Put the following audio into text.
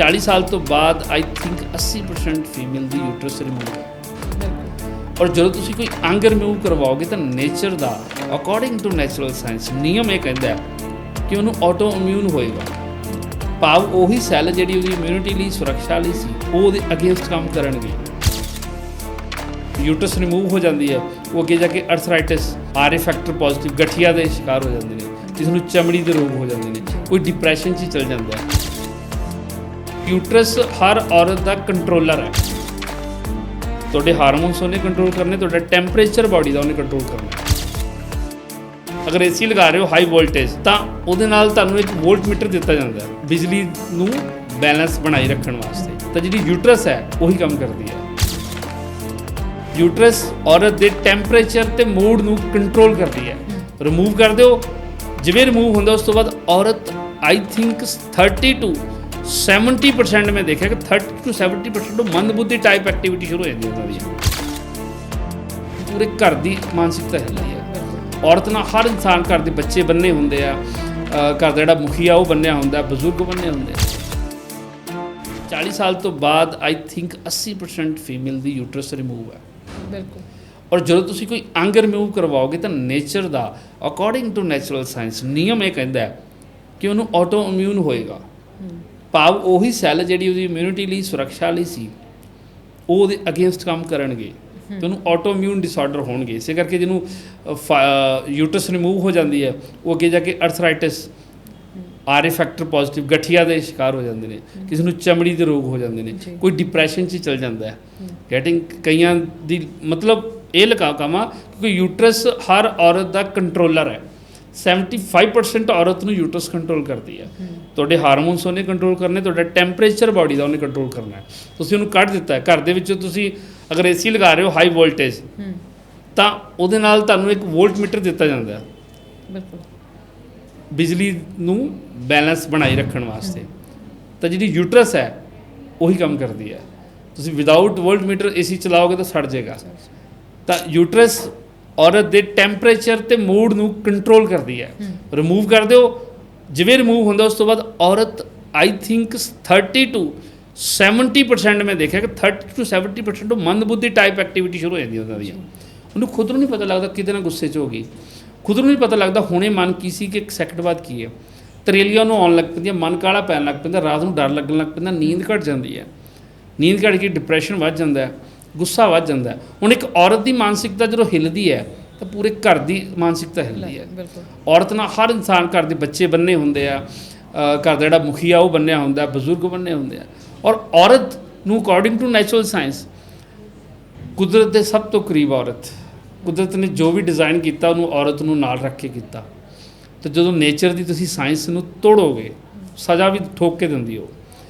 40 ਸਾਲ ਤੋਂ ਬਾਅਦ ਆਈ ਥਿੰਕ 80% ਫੀਮੇਲ ਦੀ ਯੂਟਰਸ ਰਿਮੂਵ ਔਰ ਜਦੋਂ ਤੁਸੀਂ ਕੋਈ ਅੰਗ ਰਿਮੂਵ ਕਰਵਾਓਗੇ ਤਾਂ ਨੇਚਰ ਦਾ ਅਕੋਰਡਿੰਗ ਟੂ ਨੈਚੁਰਲ ਸਾਇੰਸ ਨਿਯਮ ਇਹ ਕਹਿੰਦਾ ਕਿ ਉਹਨੂੰ ਆਟੋ ਇਮਿਊਨ ਹੋਏਗਾ। ਭਾਵ ਉਹੀ ਸੈੱਲ ਜਿਹੜੀ ਉਹਦੀ ਇਮਿਊਨਿਟੀ ਲਈ, ਸੁਰੱਖਿਆ ਲਈ ਸੀ, ਉਹ ਉਹਦੇ ਅਗੇਂਸਟ ਕੰਮ ਕਰਨਗੇ। ਯੂਟਰਸ ਰਿਮੂਵ ਹੋ ਜਾਂਦੀ ਹੈ, ਉਹ ਅੱਗੇ ਜਾ ਕੇ ਅਰਥਰਾਈਟਿਸ ਆਰ ਫੈਕਟਰ ਪੋਜ਼ਿਟਿਵ ਗਠੀਆ ਦੇ ਸ਼ਿਕਾਰ ਹੋ ਜਾਂਦੇ ਨੇ, ਜਿਸ ਨੂੰ ਚਮੜੀ ਦੇ ਰੋਗ ਹੋ ਜਾਂਦੇ ਨੇ, ਕੋਈ ਡਿਪਰੈਸ਼ਨ 'ਚ ਹੀ ਚਲ ਜਾਂਦਾ ਹੈ। ਯੂਟਰਸ ਹਰ ਔਰਤ ਦਾ ਕੰਟਰੋਲਰ ਹੈ। ਤੁਹਾਡੇ ਹਾਰਮੋਨਸ ਉਹਨੇ ਕੰਟਰੋਲ ਕਰਨੇ, ਤੁਹਾਡਾ ਟੈਂਪਰੇਚਰ ਬਾਡੀ ਦਾ ਉਹਨੇ ਕੰਟਰੋਲ ਕਰਨਾ। ਅਗਰ ਏਸੀ ਲਗਾ ਰਹੇ ਹੋ ਹਾਈ ਵੋਲਟੇਜ ਤਾਂ ਉਹਦੇ ਨਾਲ ਤੁਹਾਨੂੰ ਇੱਕ ਵੋਲਟਮੀਟਰ ਦਿੱਤਾ ਜਾਂਦਾ ਹੈ, ਬਿਜਲੀ ਨੂੰ ਬੈਲੈਂਸ ਬਣਾਈ ਰੱਖਣ ਵਾਸਤੇ। ਤਾਂ ਜਿਹੜੀ ਯੂਟਰਸ ਹੈ, ਉਹੀ ਕੰਮ ਕਰਦੀ ਹੈ। ਯੂਟਰਸ ਔਰਤ ਦੇ ਟੈਂਪਰੇਚਰ ਤੇ ਮੂਡ ਨੂੰ ਕੰਟਰੋਲ ਕਰਦੀ ਹੈ। ਰਿਮੂਵ ਕਰ ਦਿਓ। ਜਿਵੇਂ ਰਿਮੂਵ ਹੁੰਦਾ, ਉਸ ਤੋਂ ਬਾਅਦ ਔਰਤ ਆਈ ਥਿੰਕ 30 ਟੂ 70% ਮੈਂ ਦੇਖਿਆ ਕਿ 30 ਟੂ 70% ਤੋਂ ਮੰਦਬੁੱਧੀ ਟਾਈਪ ਐਕਟੀਵਿਟੀ ਸ਼ੁਰੂ ਹੋ ਜਾਂਦੀ ਹੈ ਦੀ ਪੂਰੇ ਘਰ ਦੀ ਮਾਨਸਿਕਤਾ ਹਿੱਲਦੀ ਹੈ ਔਰਤ ਨਾਲ ਹਰ ਇਨਸਾਨ ਘਰ ਦੇ ਬੱਚੇ ਬੰਨੇ ਹੁੰਦੇ ਆ ਘਰ ਦਾ ਜਿਹੜਾ ਮੁਖੀਆ ਉਹ ਬੰਨਿਆ ਹੁੰਦਾ ਬਜ਼ੁਰਗ ਬੰਨੇ ਹੁੰਦੇ ਆ 40 ਸਾਲ ਤੋਂ ਬਾਅਦ ਆਈ ਥਿੰਕ 80% ਫੀਮੇਲ ਦੀ ਯੂਟਰਸ ਰਿਮੂਵ ਹੈ ਬਿਲਕੁਲ ਔਰ ਜਦੋਂ ਤੁਸੀਂ ਕੋਈ ਅੰਗ ਰਿਮੂਵ ਕਰਵਾਓਗੇ ਤਾਂ ਨੇਚਰ ਦਾ ਅਕੋਰਡਿੰਗ ਟੂ ਨੈਚੁਰਲ ਸਾਇੰਸ ਨਿਯਮ ਇਹ ਕਹਿੰਦਾ ਹੈ ਕਿ ਉਹਨੂੰ ਆਟੋ ਇਮਿਊਨ ਹੋਏਗਾ ਭਾਵ ਉਹੀ ਸੈੱਲ ਜਿਹੜੀ ਉਹਦੀ ਇਮਿਊਨਿਟੀ ਲਈ ਸੁਰੱਖਿਆ ਲਈ ਸੀ ਉਹ ਉਹਦੇ ਅਗੇਂਸਟ ਕੰਮ ਕਰਨਗੇ। ਤੇ ਉਹਨੂੰ ਆਟੋ ਇਮਿਊਨ ਡਿਸਆਰਡਰ ਹੋਣਗੇ। ਇਸੇ ਕਰਕੇ ਜਿਹਨੂੰ ਯੂਟਰਸ ਰਿਮੂਵ ਹੋ ਜਾਂਦੀ ਹੈ ਉਹ ਅੱਗੇ ਜਾ ਕੇ ਅਰਥਰਾਈਟਿਸ ਆਰ ਫੈਕਟਰ ਪੋਜ਼ਿਟਿਵ ਗਠੀਆ ਦੇ ਸ਼ਿਕਾਰ ਹੋ ਜਾਂਦੇ ਨੇ ਕਿਸੇ ਨੂੰ ਚਮੜੀ ਦੇ ਰੋਗ ਹੋ ਜਾਂਦੇ ਨੇ। ਕੋਈ ਡਿਪਰੈਸ਼ਨ 'ਚ ਚਲ ਜਾਂਦਾ ਹੈ। ਗੈਟਿੰਗ ਕਈਆਂ ਦੀ ਮਤਲਬ ਇਹ ਲਗਾ ਕਮਾ ਕਿਉਂਕਿ ਯੂਟਰਸ ਹਰ ਔਰਤ ਦਾ ਕੰਟਰੋਲਰ ਹੈ। 75% ਔਰਤ ਨੂੰ ਯੂਟਰਸ ਕੰਟਰੋਲ ਕਰਦੀ ਹੈ। ਤੁਹਾਡੇ ਹਾਰਮੋਨਸ ਉਹਨੇ ਕੰਟਰੋਲ ਕਰਨੇ ਤੁਹਾਡਾ ਟੈਂਪਰੇਚਰ ਬਾਡੀ ਦਾ ਉਹਨੇ ਕੰਟਰੋਲ ਕਰਨਾ ਹੈ। ਤੁਸੀਂ ਉਹਨੂੰ ਕੱਢ ਦਿੱਤਾ ਹੈ। ਘਰ ਦੇ ਵਿੱਚ ਤੁਸੀਂ ਅਗਰ ਏਸੀ ਲਗਾ ਰਹੇ ਹੋ ਹਾਈ ਵੋਲਟੇਜ ਤਾਂ ਉਹਦੇ ਨਾਲ ਤੁਹਾਨੂੰ ਇੱਕ ਵੋਲਟਮੀਟਰ ਦਿੱਤਾ ਜਾਂਦਾ ਹੈ। ਬਿਲਕੁਲ। ਬਿਜਲੀ ਨੂੰ ਬੈਲੈਂਸ ਬਣਾਈ ਰੱਖਣ ਵਾਸਤੇ। ਤਾਂ ਜਿਹੜੀ ਯੂਟਰਸ ਹੈ ਉਹੀ ਕੰਮ ਕਰਦੀ ਹੈ। ਤੁਸੀਂ ਵਿਦਆਊਟ ਵੋਲਟਮੀਟਰ ਏਸੀ ਚਲਾਓਗੇ ਤਾਂ ਸੜ ਜਾਏਗਾ। ਤਾਂ ਯੂਟਰਸ ਔਰਤ ਦੇ ਟੈਂਪਰੇਚਰ ਤੇ ਮੂਡ ਨੂੰ ਕੰਟਰੋਲ ਕਰਦੀ ਹੈ। ਰਿਮੂਵ ਕਰ ਦਿਓ। ਜਿਵੇਂ ਰਿਮੂਵ ਹੁੰਦਾ ਉਸ ਤੋਂ ਬਾਅਦ ਔਰਤ ਆਈ ਥਿੰਕ 30 ਟੂ 70% ਮੈਂ ਦੇਖਿਆ ਕਿ 30 ਟੂ 70% ਤੋਂ ਮੰਦਬੁੱਧੀ ਟਾਈਪ ਐਕਟੀਵਿਟੀ ਸ਼ੁਰੂ ਹੋ ਜਾਂਦੀ ਉਹਨਾਂ ਦੀਆਂ। ਉਹਨੂੰ ਖੁਦ ਨੂੰ ਨਹੀਂ ਪਤਾ ਲੱਗਦਾ ਕਿਹਦੇ ਨਾਲ ਗੁੱਸੇ 'ਚ ਹੋ ਗਈ। ਖੁਦ ਨੂੰ ਨਹੀਂ ਪਤਾ ਲੱਗਦਾ ਹੁਣੇ ਮਨ ਕੀ ਸੀ ਕਿ ਇੱਕ ਸੈਕਿੰਡ ਬਾਅਦ ਕੀ ਹੈ। ਤਰੇਲੀਆਂ ਨੂੰ ਆਉਣ ਲੱਗ ਪੈਂਦੀਆਂ ਮਨ ਕਾਲਾ ਪੈਣ ਲੱਗ ਪੈਂਦਾ ਰਾਤ ਨੂੰ ਡਰ ਲੱਗਣ ਲੱਗ ਪੈਂਦਾ ਨੀਂਦ ਘਟ ਜਾਂਦੀ ਹੈ। ਨੀਂਦ ਘਟ ਕੇ ਡਿਪਰੈਸ਼ਨ ਵੱਧ ਜਾਂਦਾ ਹੈ। ਗੁੱਸਾ ਵੱਧ ਜਾਂਦਾ ਹੈ। ਹੁਣ ਇੱਕ ਔਰਤ ਦੀ ਮਾਨਸਿਕਤਾ ਜਦੋਂ ਹਿੱਲਦੀ ਹੈ ਤਾਂ ਪੂਰੇ ਘਰ ਦੀ ਮਾਨਸਿਕਤਾ ਹਿੱਲਦੀ ਹੈ। ਬਿਲਕੁਲ। ਔਰਤ ਨਾਲ ਹਰ ਇਨਸਾਨ ਘਰ ਦੇ ਬੱਚੇ ਬੰਨੇ ਹੁੰਦੇ ਆ ਘਰ ਦਾ ਜਿਹੜਾ ਮੁਖੀਆ ਉਹ ਬੰਨਿਆ ਹੁੰਦਾ ਬਜ਼ੁਰਗ ਬੰਨੇ ਹੁੰਦੇ ਆ। ਔਰ ਔਰਤ ਨੂੰ ਅਕੋਰਡਿੰਗ ਟੂ ਨੈਚੁਰਲ ਸਾਇੰਸ ਕੁਦਰਤ ਦੇ ਸਭ ਤੋਂ ਕਰੀਬ ਔਰਤ ਕੁਦਰਤ ਨੇ ਜੋ ਵੀ ਡਿਜ਼ਾਈਨ ਕੀਤਾ ਉਹਨੂੰ ਔਰਤ ਨੂੰ ਨਾਲ ਰੱਖ ਕੇ ਕੀਤਾ। ਤੇ ਜਦੋਂ ਨੇਚਰ ਦੀ ਤੁਸੀਂ ਸਾਇੰਸ ਨੂੰ ਤੋੜੋਗੇ ਸਜ਼ਾ ਵੀ ਠੋਕ ਕੇ ਦਿੰਦੀ ਉਹ।